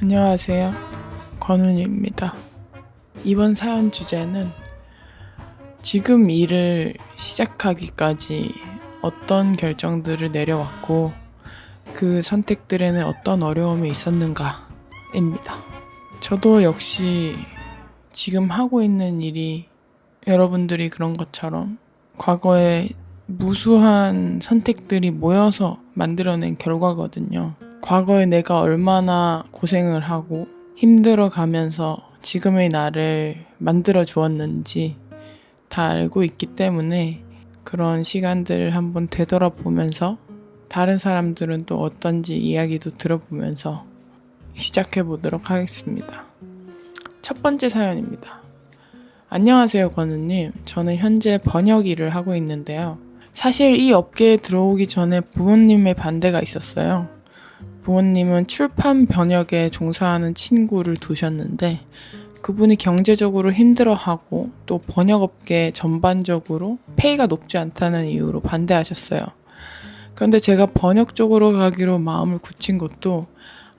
안녕하세요. 권은입니다. 이번 사연 주제는 지금 일을 시작하기까지 어떤 결정들을 내려왔고 그 선택들에는 어떤 어려움이 있었는가입니다. 저도 역시 지금 하고 있는 일이 여러분들이 그런 것처럼 과거에 무수한 선택들이 모여서 만들어낸 결과거든요. 과거에 내가 얼마나 고생을 하고 힘들어 가면서 지금의 나를 만들어 주었는지 다 알고 있기 때문에 그런 시간들을 한번 되돌아보면서 다른 사람들은 또 어떤지 이야기도 들어보면서 시작해 보도록 하겠습니다. 첫 번째 사연입니다. 안녕하세요, 권우님. 저는 현재 번역 일을 하고 있는데요. 사실 이 업계에 들어오기 전에 부모님의 반대가 있었어요. 부모님은 출판 번역에 종사하는 친구를 두셨는데 그분이 경제적으로 힘들어하고 또 번역업계 전반적으로 페이가 높지 않다는 이유로 반대하셨어요. 그런데 제가 번역 쪽으로 가기로 마음을 굳힌 것도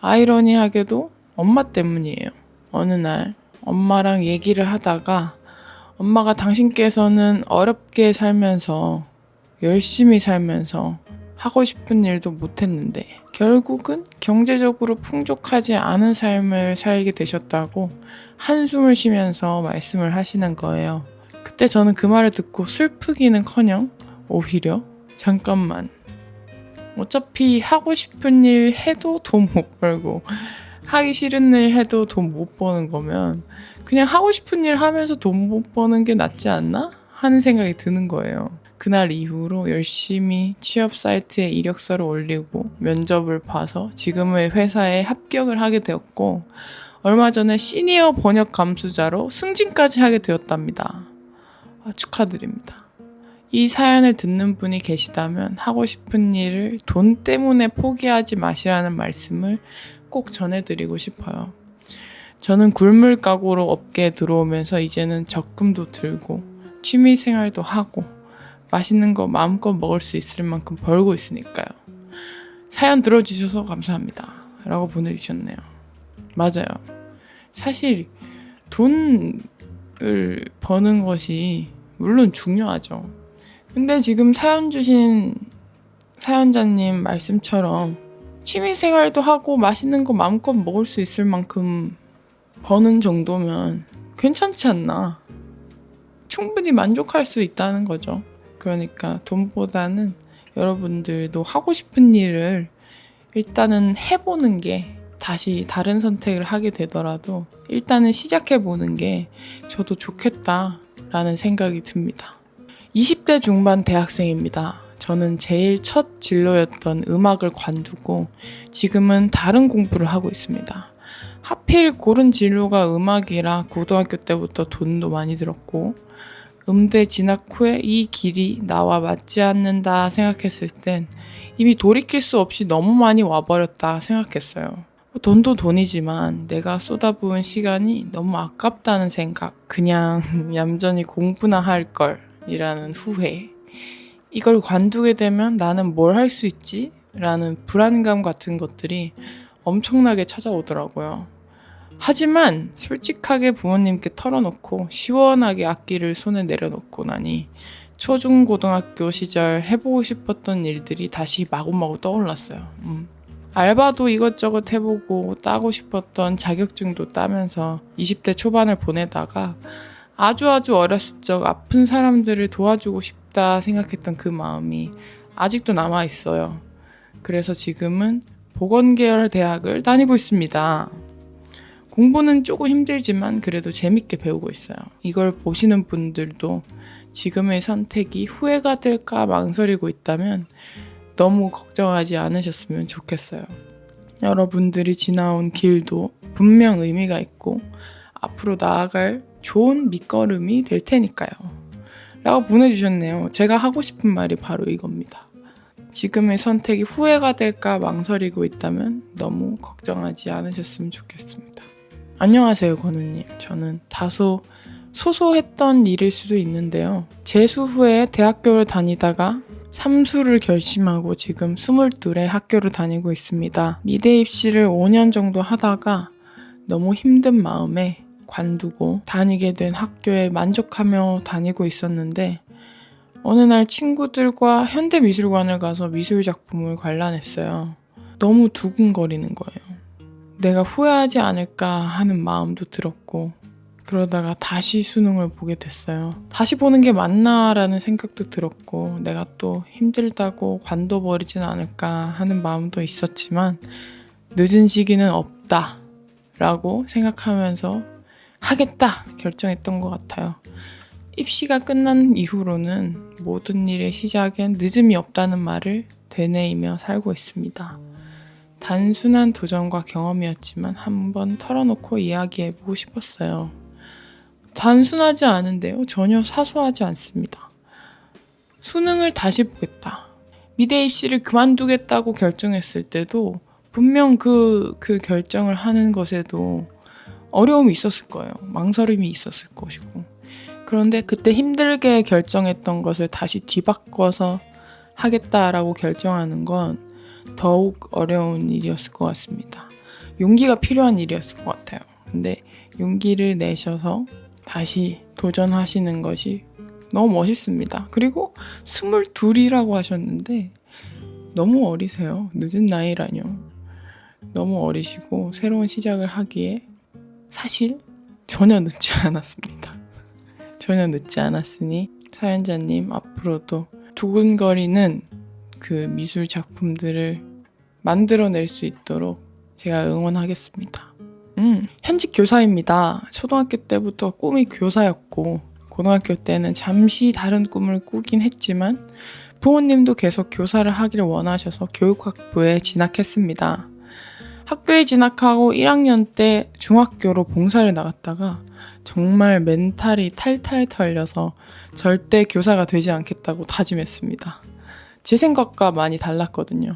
아이러니하게도 엄마 때문이에요. 어느 날 엄마랑 얘기를 하다가 엄마가 당신께서는 어렵게 살면서 열심히 살면서 하고 싶은 일도 못했는데 결국은 경제적으로 풍족하지 않은 삶을 살게 되셨다고 한숨을 쉬면서 말씀을 하시는 거예요. 그때 저는 그 말을 듣고 슬프기는 커녕 오히려 잠깐만 어차피 하고 싶은 일 해도 돈 못 벌고 하기 싫은 일 해도 돈 못 버는 거면 그냥 하고 싶은 일 하면서 돈 못 버는 게 낫지 않나? 하는 생각이 드는 거예요. 그날 이후로 열심히 취업 사이트에 이력서를 올리고 면접을 봐서 지금의 회사에 합격을 하게 되었고 얼마 전에 시니어 번역 감수자로 승진까지 하게 되었답니다. 아, 축하드립니다. 이 사연을 듣는 분이 계시다면 하고 싶은 일을 돈 때문에 포기하지 마시라는 말씀을 꼭 전해드리고 싶어요. 저는 굴물 가구로 업계에 들어오면서 이제는 적금도 들고 취미 생활도 하고 맛있는 거 마음껏 먹을 수 있을 만큼 벌고 있으니까요. 사연 들어주셔서 감사합니다. 라고 보내주셨네요. 맞아요. 사실 돈을 버는 것이 물론 중요하죠. 근데 지금 사연 주신 사연자님 말씀처럼 취미 생활도 하고 맛있는 거 마음껏 먹을 수 있을 만큼 버는 정도면 괜찮지 않나. 충분히 만족할 수 있다는 거죠. 그러니까 돈보다는 여러분들도 하고 싶은 일을 일단은 해보는 게 다시 다른 선택을 하게 되더라도 일단은 시작해보는 게 저도 좋겠다라는 생각이 듭니다. 20대 중반 대학생입니다. 저는 제일 첫 진로였던 음악을 관두고 지금은 다른 공부를 하고 있습니다. 하필 고른 진로가 음악이라 고등학교 때부터 돈도 많이 들었고 음대 진학 후에 이 길이 나와 맞지 않는다 생각했을 땐 이미 돌이킬 수 없이 너무 많이 와버렸다 생각했어요. 돈도 돈이지만 내가 쏟아부은 시간이 너무 아깝다는 생각. 그냥 얌전히 공부나 할 걸. 이라는 후회. 이걸 관두게 되면 나는 뭘 할 수 있지? 라는 불안감 같은 것들이 엄청나게 찾아오더라고요. 하지만 솔직하게 부모님께 털어놓고 시원하게 악기를 손에 내려놓고 나니 초중고등학교 시절 해보고 싶었던 일들이 다시 마구마구 떠올랐어요. 음. 알바도 이것저것 해보고 따고 싶었던 자격증도 따면서 20대 초반을 보내다가 아주 아주 어렸을 적 아픈 사람들을 도와주고 싶다 생각했던 그 마음이 아직도 남아 있어요. 그래서 지금은 보건계열 대학을 다니고 있습니다. 공부는 조금 힘들지만 그래도 재밌게 배우고 있어요. 이걸 보시는 분들도 지금의 선택이 후회가 될까 망설이고 있다면 너무 걱정하지 않으셨으면 좋겠어요. 여러분들이 지나온 길도 분명 의미가 있고 앞으로 나아갈 좋은 밑거름이 될 테니까요. 라고 보내주셨네요. 제가 하고 싶은 말이 바로 이겁니다. 지금의 선택이 후회가 될까 망설이고 있다면 너무 걱정하지 않으셨으면 좋겠습니다. 안녕하세요, 권우님. 저는 다소 소소했던 일일 수도 있는데요. 재수 후에 대학교를 다니다가 삼수를 결심하고 지금 22의 학교를 다니고 있습니다. 미대 입시를 5년 정도 하다가 너무 힘든 마음에 관두고 다니게 된 학교에 만족하며 다니고 있었는데 어느 날 친구들과 현대미술관을 가서 미술 작품을 관람했어요. 너무 두근거리는 거예요. 내가 후회하지 않을까 하는 마음도 들었고 그러다가 다시 수능을 보게 됐어요. 다시 보는 게 맞나라는 생각도 들었고 내가 또 힘들다고 관둬버리진 않을까 하는 마음도 있었지만 늦은 시기는 없다 라고 생각하면서 하겠다 결정했던 것 같아요. 입시가 끝난 이후로는 모든 일의 시작엔 늦음이 없다는 말을 되뇌이며 살고 있습니다. 단순한 도전과 경험이었지만 한번 털어놓고 이야기해보고 싶었어요. 단순하지 않은데요. 전혀 사소하지 않습니다. 수능을 다시 보겠다. 미대 입시를 그만두겠다고 결정했을 때도 분명 그, 그 결정을 하는 것에도 어려움이 있었을 거예요. 망설임이 있었을 것이고. 그런데 그때 힘들게 결정했던 것을 다시 뒤바꿔서 하겠다라고 결정하는 건 더욱 어려운 일이었을 것 같습니다. 용기가 필요한 일이었을 것 같아요. 근데 용기를 내셔서 다시 도전하시는 것이 너무 멋있습니다. 그리고 스물둘이라고 하셨는데 너무 어리세요. 늦은 나이라뇨. 너무 어리시고 새로운 시작을 하기에 사실 전혀 늦지 않았습니다. 전혀 늦지 않았으니 사연자님 앞으로도 두근거리는 그 미술 작품들을 만들어낼 수 있도록 제가 응원하겠습니다. 음, 현직 교사입니다. 초등학교 때부터 꿈이 교사였고, 고등학교 때는 잠시 다른 꿈을 꾸긴 했지만, 부모님도 계속 교사를 하기를 원하셔서 교육학부에 진학했습니다. 학교에 진학하고 1학년 때 중학교로 봉사를 나갔다가 정말 멘탈이 탈탈 털려서 절대 교사가 되지 않겠다고 다짐했습니다. 제 생각과 많이 달랐거든요.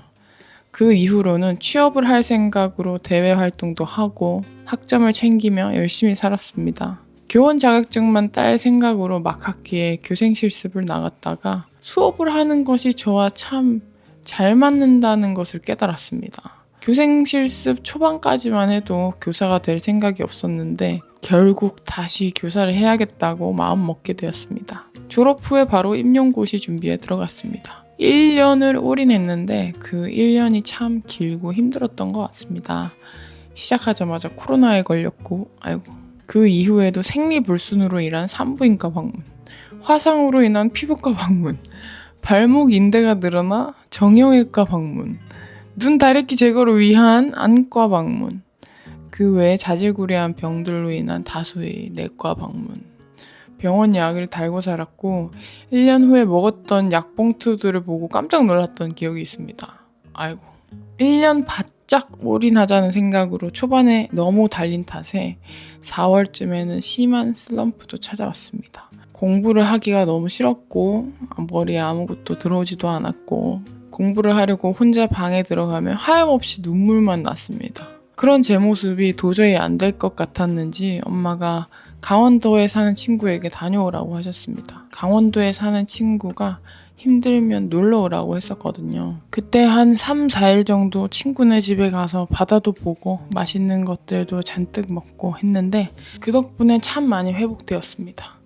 그 이후로는 취업을 할 생각으로 대외 활동도 하고 학점을 챙기며 열심히 살았습니다. 교원 자격증만 딸 생각으로 막학기에 교생 실습을 나갔다가 수업을 하는 것이 저와 참 잘 맞는다는 것을 깨달았습니다. 교생 실습 초반까지만 해도 교사가 될 생각이 없었는데 결국 다시 교사를 해야겠다고 마음 먹게 되었습니다. 졸업 후에 바로 임용고시 준비에 들어갔습니다. 1년을 올인했는데 그 1년이 참 길고 힘들었던 것 같습니다. 시작하자마자 코로나에 걸렸고, 아이고. 그 이후에도 생리불순으로 인한 산부인과 방문, 화상으로 인한 피부과 방문, 발목 인대가 늘어나 정형외과 방문, 눈 다래끼 제거를 위한 안과 방문, 그 외에 자질구레한 병들로 인한 다수의 내과 방문, 병원 약을 달고 살았고 1년 후에 먹었던 약 봉투들을 보고 깜짝 놀랐던 기억이 있습니다. 아이고. 1년 바짝 올인하자는 생각으로 초반에 너무 달린 탓에 4월쯤에는 심한 슬럼프도 찾아왔습니다. 공부를 하기가 너무 싫었고 머리에 아무것도 들어오지도 않았고 공부를 하려고 혼자 방에 들어가면 하염없이 눈물만 났습니다. 그런 제 모습이 도저히 안 될 것 같았는지 엄마가 강원도에 사는 친구에게 다녀오라고 하셨습니다. 강원도에 사는 친구가 힘들면 놀러 오라고 했었거든요. 그때 한 3, 4일 정도 친구네 집에 가서 바다도 보고 맛있는 것들도 잔뜩 먹고 했는데 그 덕분에 참 많이 회복되었습니다.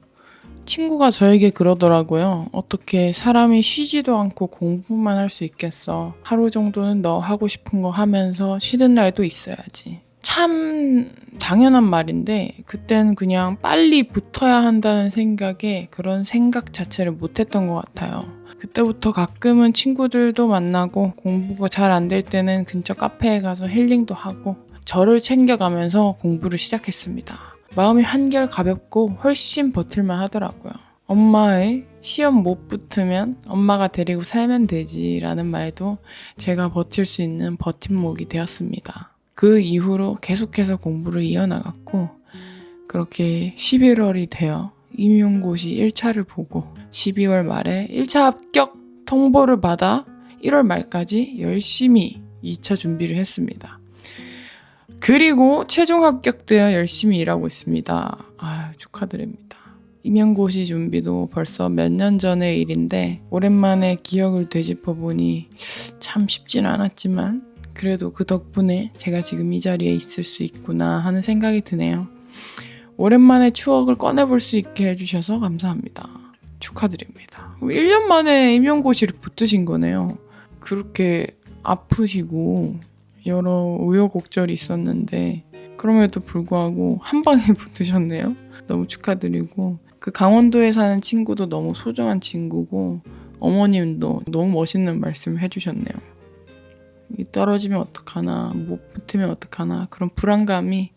친구가 저에게 그러더라고요. 어떻게 사람이 쉬지도 않고 공부만 할 수 있겠어. 하루 정도는 너 하고 싶은 거 하면서 쉬는 날도 있어야지. 참 당연한 말인데 그때는 그냥 빨리 붙어야 한다는 생각에 그런 생각 자체를 못했던 것 같아요. 그때부터 가끔은 친구들도 만나고 공부가 잘 안 될 때는 근처 카페에 가서 힐링도 하고 저를 챙겨가면서 공부를 시작했습니다. 마음이 한결 가볍고 훨씬 버틸만 하더라고요. 엄마의 시험 못 붙으면 엄마가 데리고 살면 되지 라는 말도 제가 버틸 수 있는 버팀목이 되었습니다. 그 이후로 계속해서 공부를 이어나갔고 그렇게 11월이 되어 임용고시 1차를 보고 12월 말에 1차 합격 통보를 받아 1월 말까지 열심히 2차 준비를 했습니다. 그리고 최종 합격되어 열심히 일하고 있습니다. 아, 축하드립니다. 임용고시 준비도 벌써 몇 년 전의 일인데 오랜만에 기억을 되짚어 보니 참 쉽진 않았지만 그래도 그 덕분에 제가 지금 이 자리에 있을 수 있구나 하는 생각이 드네요. 오랜만에 추억을 꺼내볼 수 있게 해주셔서 감사합니다. 축하드립니다. 1년 만에 임용고시를 붙으신 거네요. 그렇게 아프시고 여러 우여곡절이 있었는데 그럼에도 불구하고 한 방에 붙으셨네요. 너무 축하드리고 그 강원도에 사는 친구도 너무 소중한 친구고 어머님도 너무 멋있는 말씀 해주셨네요. 이 떨어지면 어떡하나 못 붙으면 어떡하나 그런 불안감이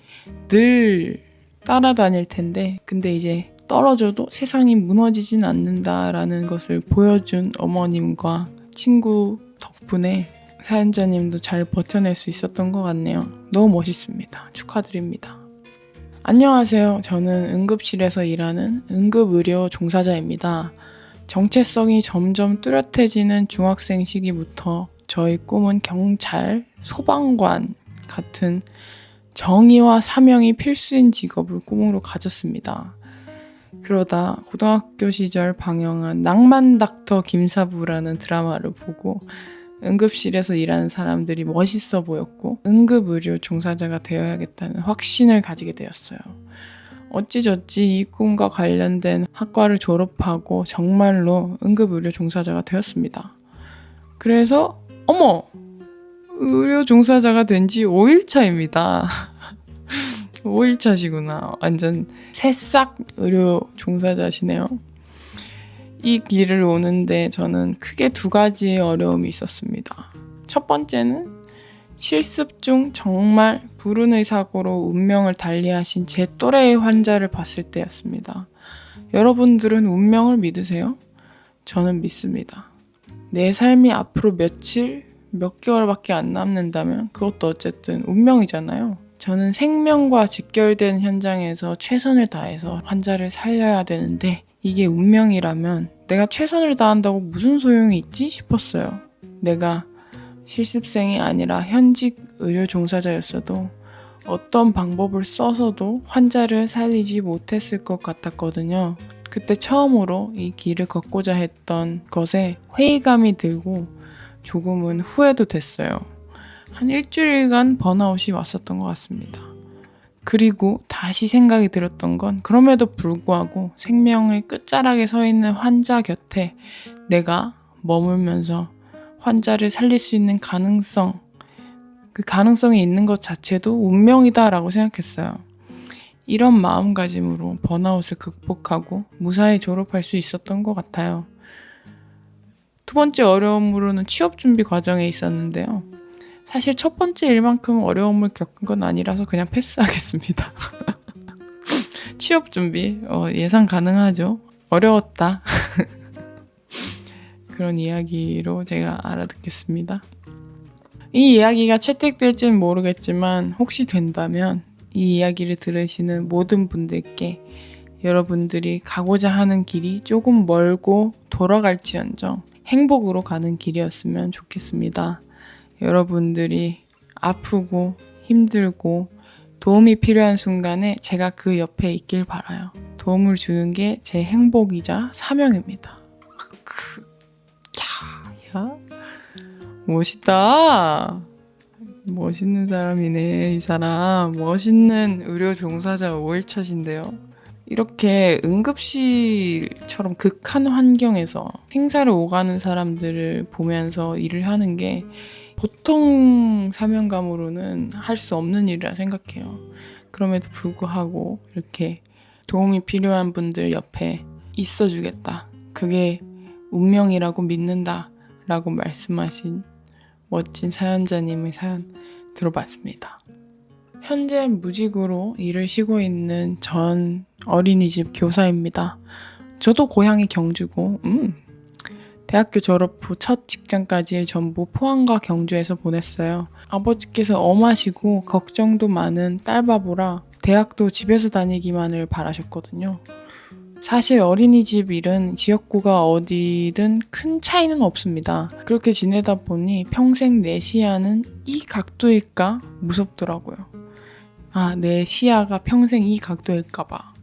늘 따라다닐 텐데 근데 이제 떨어져도 세상이 무너지진 않는다라는 것을 보여준 어머님과 친구 덕분에 사연자님도 잘 버텨낼 수 있었던 것 같네요. 너무 멋있습니다. 축하드립니다. 안녕하세요. 저는 응급실에서 일하는 응급의료 종사자입니다. 정체성이 점점 뚜렷해지는 중학생 시기부터 저의 꿈은 경찰, 소방관 같은 정의와 사명이 필수인 직업을 꿈으로 가졌습니다. 그러다 고등학교 시절 방영한 낭만 닥터 김사부라는 드라마를 보고 응급실에서 일하는 사람들이 멋있어 보였고 응급의료 종사자가 되어야겠다는 확신을 가지게 되었어요. 어찌저찌 이 꿈과 관련된 학과를 졸업하고 정말로 응급의료 종사자가 되었습니다. 그래서 어머! 의료 종사자가 된 지 5일차입니다. 5일차시구나. 완전 새싹 의료 종사자시네요. 이 길을 오는데 저는 크게 두 가지의 어려움이 있었습니다. 첫 번째는 실습 중 정말 불운의 사고로 운명을 달리하신 제 또래의 환자를 봤을 때였습니다. 여러분들은 운명을 믿으세요? 저는 믿습니다. 내 삶이 앞으로 며칠, 몇 개월밖에 안 남는다면 그것도 어쨌든 운명이잖아요. 저는 생명과 직결된 현장에서 최선을 다해서 환자를 살려야 되는데 이게 운명이라면 내가 최선을 다한다고 무슨 소용이 있지 싶었어요. 내가 실습생이 아니라 현직 의료 종사자였어도 어떤 방법을 써서도 환자를 살리지 못했을 것 같았거든요. 그때 처음으로 이 길을 걷고자 했던 것에 회의감이 들고 조금은 후회도 됐어요. 한 일주일간 번아웃이 왔었던 것 같습니다. 그리고 다시 생각이 들었던 건 그럼에도 불구하고 생명의 끝자락에 서 있는 환자 곁에 내가 머물면서 환자를 살릴 수 있는 가능성, 그 가능성이 있는 것 자체도 운명이다라고 생각했어요. 이런 마음가짐으로 번아웃을 극복하고 무사히 졸업할 수 있었던 것 같아요. 두 번째 어려움으로는 취업 준비 과정에 있었는데요. 사실 첫 번째 일만큼 어려움을 겪은 건 아니라서 그냥 패스하겠습니다. 취업 준비 어, 예상 가능하죠. 어려웠다. 그런 이야기로 제가 알아듣겠습니다. 이 이야기가 채택될지는 모르겠지만 혹시 된다면 이 이야기를 들으시는 모든 분들께 여러분들이 가고자 하는 길이 조금 멀고 돌아갈지언정 행복으로 가는 길이었으면 좋겠습니다. 여러분들이 아프고 힘들고 도움이 필요한 순간에 제가 그 옆에 있길 바라요. 도움을 주는 게 제 행복이자 사명입니다. 야, 야, 멋있다. 멋있는 사람이네, 이 사람. 멋있는 의료 종사자 5일차신데요. 이렇게 응급실처럼 극한 환경에서 생사를 오가는 사람들을 보면서 일을 하는 게 보통 사명감으로는 할 수 없는 일이라 생각해요. 그럼에도 불구하고 이렇게 도움이 필요한 분들 옆에 있어 주겠다. 그게 운명이라고 믿는다. 라고 말씀하신 멋진 사연자님의 사연 들어봤습니다. 현재 무직으로 일을 쉬고 있는 전 어린이집 교사입니다. 저도 고향이 경주고, 음, 대학교 졸업 후 첫 직장까지 전부 포항과 경주에서 보냈어요. 아버지께서 엄하시고 걱정도 많은 딸바보라 대학도 집에서 다니기만을 바라셨거든요. 사실 어린이집 일은 지역구가 어디든 큰 차이는 없습니다. 그렇게 지내다 보니 평생 내 시야는 이 각도일까 무섭더라고요. 아, 내 시야가 평생 이 각도일까봐.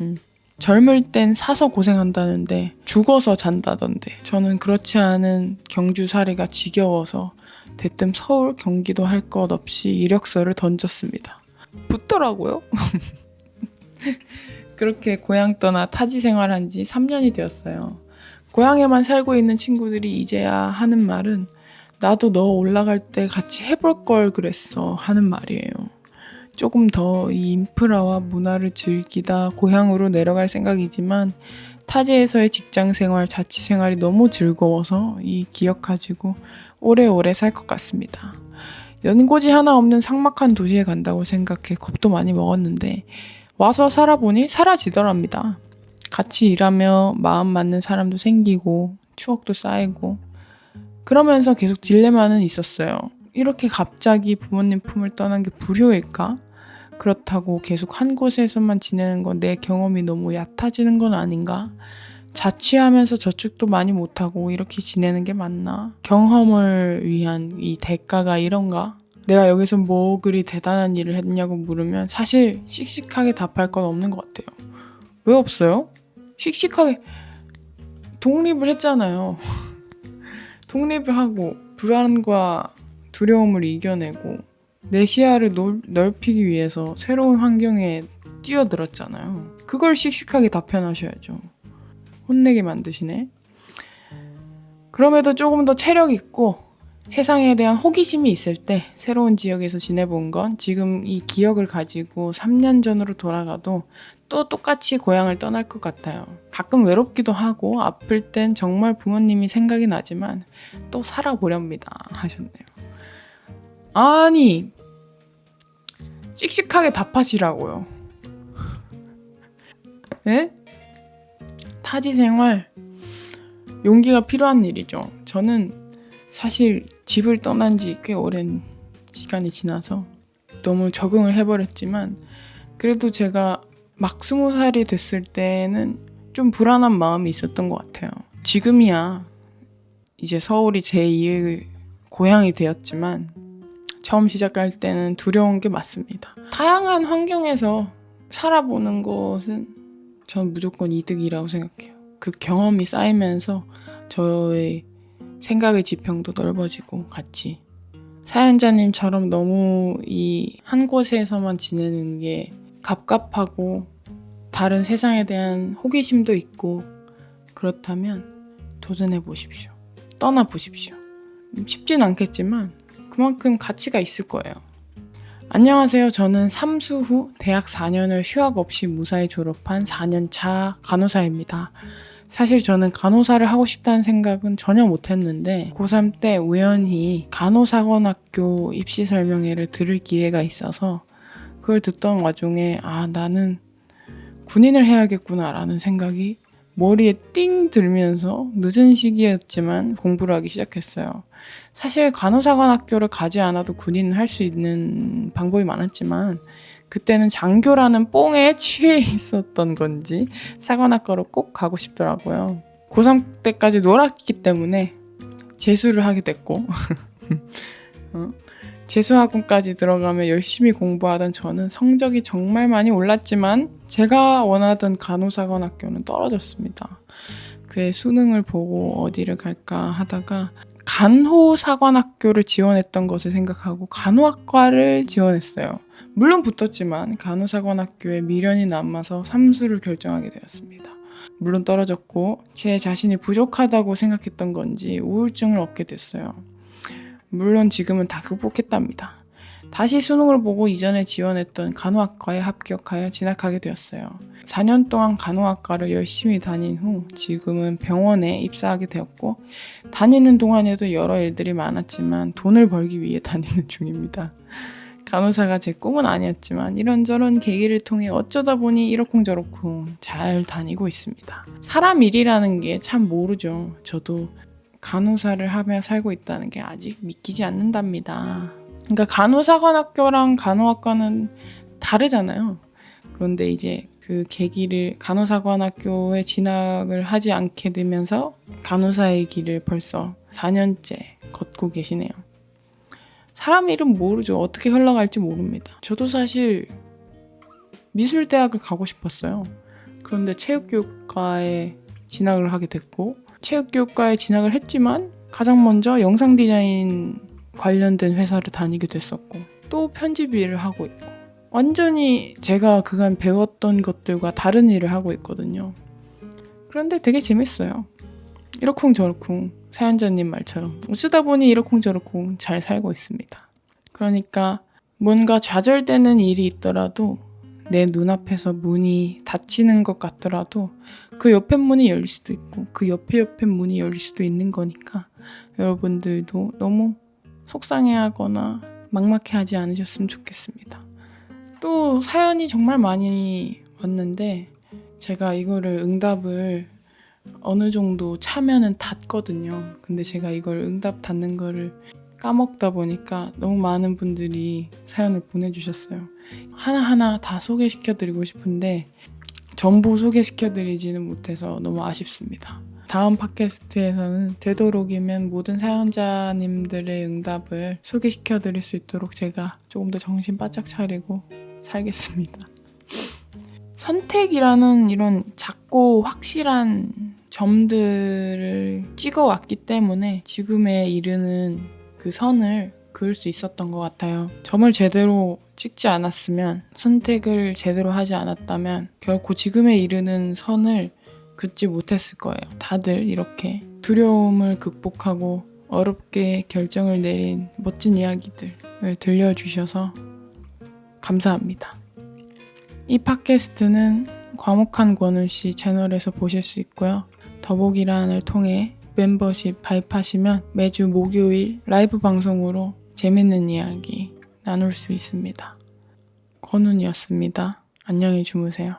음. 젊을 땐 사서 고생한다는데 죽어서 잔다던데 저는 그렇지 않은 경주 사례가 지겨워서 대뜸 서울 경기도 할 것 없이 이력서를 던졌습니다. 붙더라고요. 그렇게 고향 떠나 타지 생활한 지 3년이 되었어요. 고향에만 살고 있는 친구들이 이제야 하는 말은 나도 너 올라갈 때 같이 해볼 걸 그랬어 하는 말이에요. 조금 더 이 인프라와 문화를 즐기다 고향으로 내려갈 생각이지만 타지에서의 직장 생활, 자취 생활이 너무 즐거워서 이 기억 가지고 오래오래 살 것 같습니다. 연고지 하나 없는 삭막한 도시에 간다고 생각해 겁도 많이 먹었는데 와서 살아보니 사라지더랍니다. 같이 일하며 마음 맞는 사람도 생기고 추억도 쌓이고 그러면서 계속 딜레마는 있었어요. 이렇게 갑자기 부모님 품을 떠난 게 불효일까? 그렇다고 계속 한 곳에서만 지내는 건 내 경험이 너무 얕아지는 건 아닌가? 자취하면서 저축도 많이 못하고 이렇게 지내는 게 맞나? 경험을 위한 이 대가가 이런가? 내가 여기서 뭐 그리 대단한 일을 했냐고 물으면 사실 씩씩하게 답할 건 없는 것 같아요. 왜 없어요? 씩씩하게 독립을 했잖아요. 독립을 하고 불안과 두려움을 이겨내고 내 시야를 놀- 넓히기 위해서 새로운 환경에 뛰어들었잖아요. 그걸 씩씩하게 답변하셔야죠. 혼내게 만드시네. 그럼에도 조금 더 체력 있고 세상에 대한 호기심이 있을 때 새로운 지역에서 지내본 건 지금 이 기억을 가지고 3년 전으로 돌아가도 또 똑같이 고향을 떠날 것 같아요. 가끔 외롭기도 하고 아플 땐 정말 부모님이 생각이 나지만 또 살아보렵니다. 하셨네요. 아니, 씩씩하게 답하시라고요. 예? 타지 생활 용기가 필요한 일이죠. 저는 사실 집을 떠난 지 꽤 오랜 시간이 지나서 너무 적응을 해버렸지만 그래도 제가 막 스무 살이 됐을 때는 좀 불안한 마음이 있었던 것 같아요. 지금이야 이제 서울이 제2의 고향이 되었지만 처음 시작할 때는 두려운 게 맞습니다. 다양한 환경에서 살아보는 것은 전 무조건 이득이라고 생각해요. 그 경험이 쌓이면서 저의 생각의 지평도 넓어지고 같이 사연자님처럼 너무 이 한 곳에서만 지내는 게 갑갑하고 다른 세상에 대한 호기심도 있고 그렇다면 도전해 보십시오. 떠나 보십시오. 쉽진 않겠지만 그만큼 가치가 있을 거예요. 안녕하세요. 저는 삼수 후 대학 4년을 휴학 없이 무사히 졸업한 4년차 간호사입니다. 사실 저는 간호사를 하고 싶다는 생각은 전혀 못했는데 고3 때 우연히 간호사관학교 입시 설명회를 들을 기회가 있어서 그걸 듣던 와중에 아 나는 군인을 해야겠구나라는 생각이 머리에 띵 들면서 늦은 시기였지만 공부를 하기 시작했어요. 사실 간호사관학교를 가지 않아도 군인을 할수 있는 방법이 많았지만 그때는 장교라는 뽕에 취해 있었던 건지 사관학과로 꼭 가고 싶더라고요. 고3 때까지 놀았기 때문에 재수를 하게 됐고 어? 재수학원까지 들어가며 열심히 공부하던 저는 성적이 정말 많이 올랐지만 제가 원하던 간호사관 학교는 떨어졌습니다. 그의 수능을 보고 어디를 갈까 하다가 간호사관학교를 지원했던 것을 생각하고 간호학과를 지원했어요. 물론 붙었지만 간호사관학교에 미련이 남아서 삼수를 결정하게 되었습니다. 물론 떨어졌고 제 자신이 부족하다고 생각했던 건지 우울증을 얻게 됐어요. 물론 지금은 다 극복했답니다. 다시 수능을 보고 이전에 지원했던 간호학과에 합격하여 진학하게 되었어요. 4년 동안 간호학과를 열심히 다닌 후 지금은 병원에 입사하게 되었고 다니는 동안에도 여러 일들이 많았지만 돈을 벌기 위해 다니는 중입니다. 간호사가 제 꿈은 아니었지만 이런저런 계기를 통해 어쩌다 보니 이러쿵저러쿵 잘 다니고 있습니다. 사람 일이라는 게 참 모르죠. 저도 간호사를 하며 살고 있다는 게 아직 믿기지 않는답니다. 그러니까 간호사관학교랑 간호학과는 다르잖아요. 그런데 이제 그 계기를 간호사관학교에 진학을 하지 않게 되면서 간호사의 길을 벌써 4년째 걷고 계시네요. 사람 일은 모르죠. 어떻게 흘러갈지 모릅니다. 저도 사실 미술대학을 가고 싶었어요. 그런데 체육교육과에 진학을 하게 됐고 체육교육과에 진학을 했지만 가장 먼저 영상 디자인 관련된 회사를 다니게 됐었고 또 편집 일을 하고 있고 완전히 제가 그간 배웠던 것들과 다른 일을 하고 있거든요. 그런데 되게 재밌어요. 이러쿵 저러쿵 사연자님 말처럼 쓰다 보니 이러쿵 저러쿵 잘 살고 있습니다. 그러니까 뭔가 좌절되는 일이 있더라도 내 눈앞에서 문이 닫히는 것 같더라도 그 옆에 문이 열릴 수도 있고 그 옆에 옆에 문이 열릴 수도 있는 거니까 여러분들도 너무 속상해하거나 막막해하지 않으셨으면 좋겠습니다. 또 사연이 정말 많이 왔는데 제가 이거를 응답을 어느 정도 차면은 닫거든요. 근데 제가 이걸 응답 닫는 거를 까먹다 보니까 너무 많은 분들이 사연을 보내주셨어요. 하나하나 다 소개시켜드리고 싶은데 전부 소개시켜드리지는 못해서 너무 아쉽습니다. 다음 팟캐스트에서는 되도록이면 모든 사연자님들의 응답을 소개시켜 드릴 수 있도록 제가 조금 더 정신 바짝 차리고 살겠습니다. 선택이라는 이런 작고 확실한 점들을 찍어왔기 때문에 지금에 이르는 그 선을 그을 수 있었던 것 같아요. 점을 제대로 찍지 않았으면, 선택을 제대로 하지 않았다면, 결코 지금에 이르는 선을 긋지 못했을 거예요. 다들 이렇게 두려움을 극복하고 어렵게 결정을 내린 멋진 이야기들을 들려주셔서 감사합니다. 이 팟캐스트는 과목한 권우 씨 채널에서 보실 수 있고요. 더보기란을 통해 멤버십 가입하시면 매주 목요일 라이브 방송으로 재밌는 이야기 나눌 수 있습니다. 권훈이었습니다. 안녕히 주무세요.